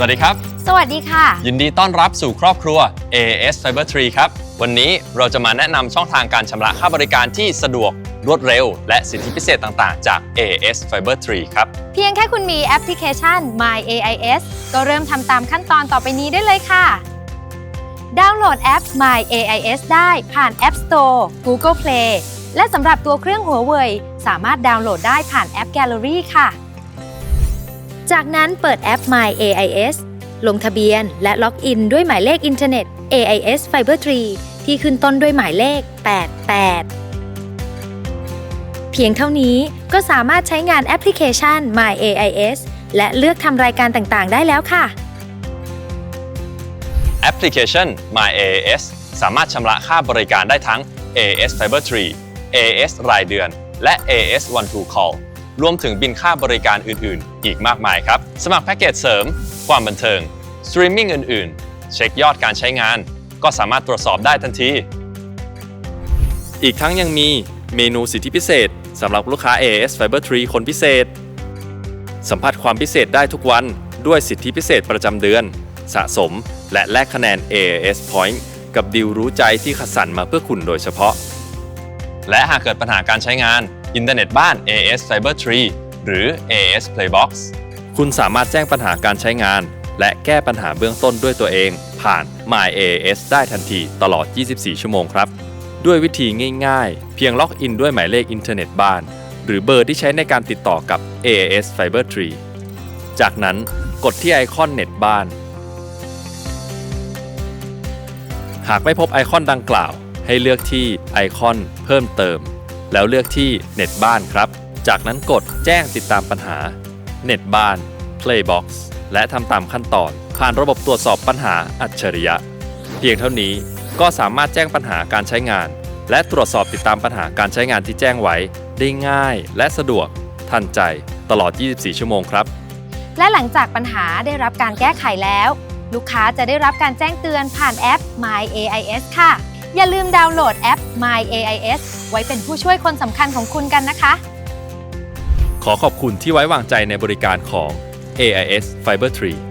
สวัสดีครับ สวัสดีค่ะ ยินดีต้อนรับสู่ครอบครัว AAS Fiber 3ครับ วันนี้เราจะมาแนะนำช่องทางการชำระค่าบริการที่สะดวกรวดเร็ว และสิทธิพิเศษต่างๆ จาก AAS Fiber 3 ครับ เพียงแค่คุณมีแอปพลิเคชัน My AIS ก็เริ่มทำตามขั้นตอนต่อไปนี้ได้เลยค่ะ ดาวน์โหลดแอป My AIS ได้ผ่าน App Store Google Play และสำหรับตัวเครื่องหัวเว่ยสามารถดาวน์โหลดได้ผ่านแอป Gallery ค่ะ จากนั้นเปิดแอป My AIS ลงทะเบียนและล็อกอินด้วยหมายเลขอินเทอร์เน็ต AIS Fiber 3 ที่ขึ้นต้นด้วยหมายเลข 88 เพียงเท่านี้ก็สามารถใช้งานแอปพลิเคชัน My AIS และเลือกทำรายการต่างๆ ได้แล้วค่ะ แอปพลิเคชัน My AAS สามารถชำระค่าบริการได้ทั้ง AAS Fiber 3 AAS รายเดือน และ AAS One to Call รวมถึงบินค่าบริการอื่นๆ อีกมากมายครับ สมัครแพ็กเกจเสริม ความบันเทิงสตรีมมิ่งอื่นๆ เช็คยอดการใช้งาน ก็สามารถตรวจสอบได้ทันที อีกทั้งยังมีเมนูสิทธิพิเศษสำหรับลูกค้า AS Fiber 3 คนพิเศษ สัมผัสความพิเศษได้ทุกวันด้วยสิทธิพิเศษประจำเดือน สะสมและแลกคะแนน AAS Point กับดิวรู้ใจที่คัดสรรมาเพื่อคุณโดยเฉพาะ และหากเกิดปัญหาการใช้งาน อินเทอร์เน็ตบ้าน AS Fiber 3หรือ AS Playbox คุณสามารถแจ้งปัญหาการใช้งาน และแก้ปัญหาเบื้องต้นด้วยตัวเอง ผ่าน My AAS ได้ทันทีตลอด 24 ชั่วโมงครับ ด้วยวิธีง่ายๆ เพียงล็อกอินด้วยหมายเลขอินเทอร์เน็ตบ้าน หรือเบอร์ที่ใช้ในการติดต่อกับ AS Fiber 3จากนั้นกดที่ไอคอนเน็ตบ้าน หากไม่พบไอคอนดังกล่าว ให้เลือกที่ไอคอนเพิ่มเติม แล้วเลือกที่เน็ตบ้านครับ จากนั้นกดแจ้งติดตามปัญหาเน็ตบ้าน Playbox และทำตามขั้นตอน ผ่านระบบตรวจสอบปัญหาอัจฉริยะ เพียงเท่านี้ก็สามารถแจ้งปัญหาการใช้งาน และตรวจสอบติดตามปัญหาการใช้งานที่แจ้งไว้ ได้ง่ายและสะดวก ทันใจตลอด 24 ชั่วโมงครับ และหลังจากปัญหาได้รับการแก้ไขแล้ว ลูกค้าจะได้รับการแจ้งเตือนผ่านแอป My AIS ค่ะ อย่าลืมดาวน์โหลดแอป My AIS ไว้เป็นผู้ช่วยคนสำคัญของคุณกันนะคะ ขอขอบคุณที่ไว้วางใจในบริการของ AIS Fiber 3